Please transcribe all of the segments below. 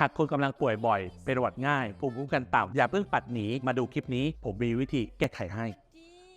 หากคุณกำลังป่วยบ่อย เป็นหวัดง่ายภูมิคุ้มกันต่ำอย่าเพิ่งปัดหนีมาดูคลิปนี้ ผมมีวิธีแก้ไขให้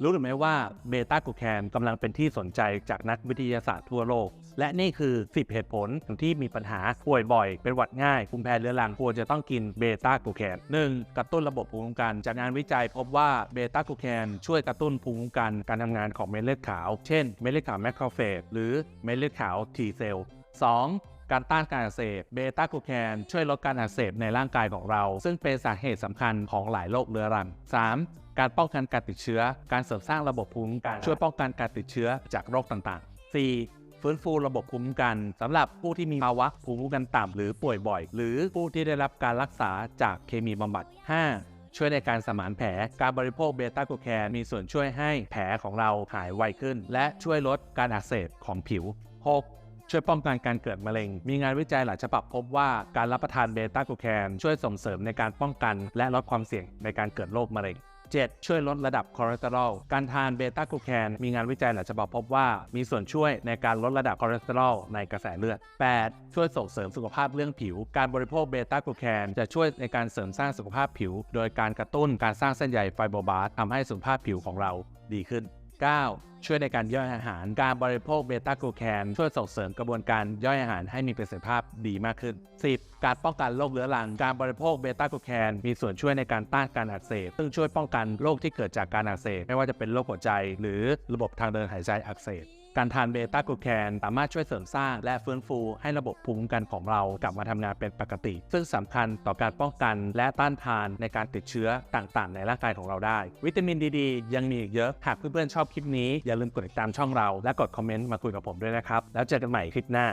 รู้หรือไม่ว่าเบต้ากลูแคนกำลังเป็นที่สนใจจากนักวิทยาศาสตร์ทั่วโลก และนี่คือ 10 เหตุผลที่มีปัญหาป่วยบ่อย เป็นหวัดง่ายภูมิแพ้เรื้อรังควรจะต้องกินเบต้ากลูแคน 1. กระตุ้นระบบภูมิคุ้มกัน จากงานวิจัยพบว่าเบต้ากลูแคนช่วยกระตุ้นภูมิคุ้มกันการทำงานของเม็ดเลือดขาว เช่นเม็ดเลือดขาวแมคโครเฟจหรือเม็ดเลือดขาว T เซลล์ 2. การต้านการอักเสบเบต้ากูแคนช่วยลดการอักเสบในร่างกายของเรา ซึ่งเป็นสาเหตุสำคัญของหลายโรคเรื้อรัง 3. การป้องกันการติดเชื้อ การเสริมสร้างระบบภูมิคุ้มกันช่วยป้องกันการติดเชื้อจากโรคต่างๆ 4. ฟื้นฟูระบบภูมิคุ้มกันสำหรับผู้ที่มีภาวะภูมิคุ้มกันต่ำหรือป่วยบ่อย หรือผู้ที่ได้รับการรักษาจากเคมีบำบัด 5. ช่วยในการสมานแผล การบริโภคเบต้ากูแคนมีส่วนช่วยให้แผลของเราหายไวขึ้น และช่วยลดการอักเสบของผิว 6. ช่วยป้องกันการเกิดมะเร็ง มีงานวิจัยหลายฉบับพบว่าการรับประทานเบต้ากลูแคนช่วยส่งเสริมในการป้องกันและลดความเสี่ยงในการเกิดโรคมะเร็ง 7. ช่วยลดระดับคอเลสเตอรอล การทานเบต้ากลูแคนมีงานวิจัยหลายฉบับพบว่ามีส่วนช่วยในการลดระดับคอเลสเตอรอลในกระแสเลือด 8. ช่วยส่งเสริมสุขภาพเรื่องผิว การบริโภคเบต้ากลูแคนจะช่วยในการเสริมสร้างสุขภาพผิว โดยการกระตุ้นการสร้างเส้นใยไฟโบบาสทำให้สุขภาพผิวของเราดีขึ้น 9. ช่วยในการย่อยอาหาร การบริโภคเบต้ากูแคนช่วยส่งเสริมกระบวนการย่อยอาหารให้มีประสิทธิภาพดีมากขึ้น 10. การป้องกันโรคเรื้อรัง การบริโภคเบต้ากูแคนมีส่วนช่วยในการต้านการอักเสบ ซึ่งช่วยป้องกันโรคที่เกิดจากการอักเสบ ไม่ว่าจะเป็นโรคหัวใจ หรือระบบทางเดินหายใจอักเสบ การทานเบต้ากลูแคนสามารถช่วยเสริมสร้างและฟื้นฟูให้ระบบภูมิคุ้มกันของเรากลับมาทำงานเป็นปกติ ซึ่งสำคัญต่อการป้องกันและต้านทานในการติดเชื้อต่างๆ ในร่างกายของเราได้ วิตามินดีดยังมีอีกเยอะ หากเพื่อนๆชอบคลิปนี้อย่าลืมกดติดตามช่องเราและกดคอมเมนต์มาคุยกับผมด้วยนะครับ แล้วเจอกันใหม่คลิปหน้า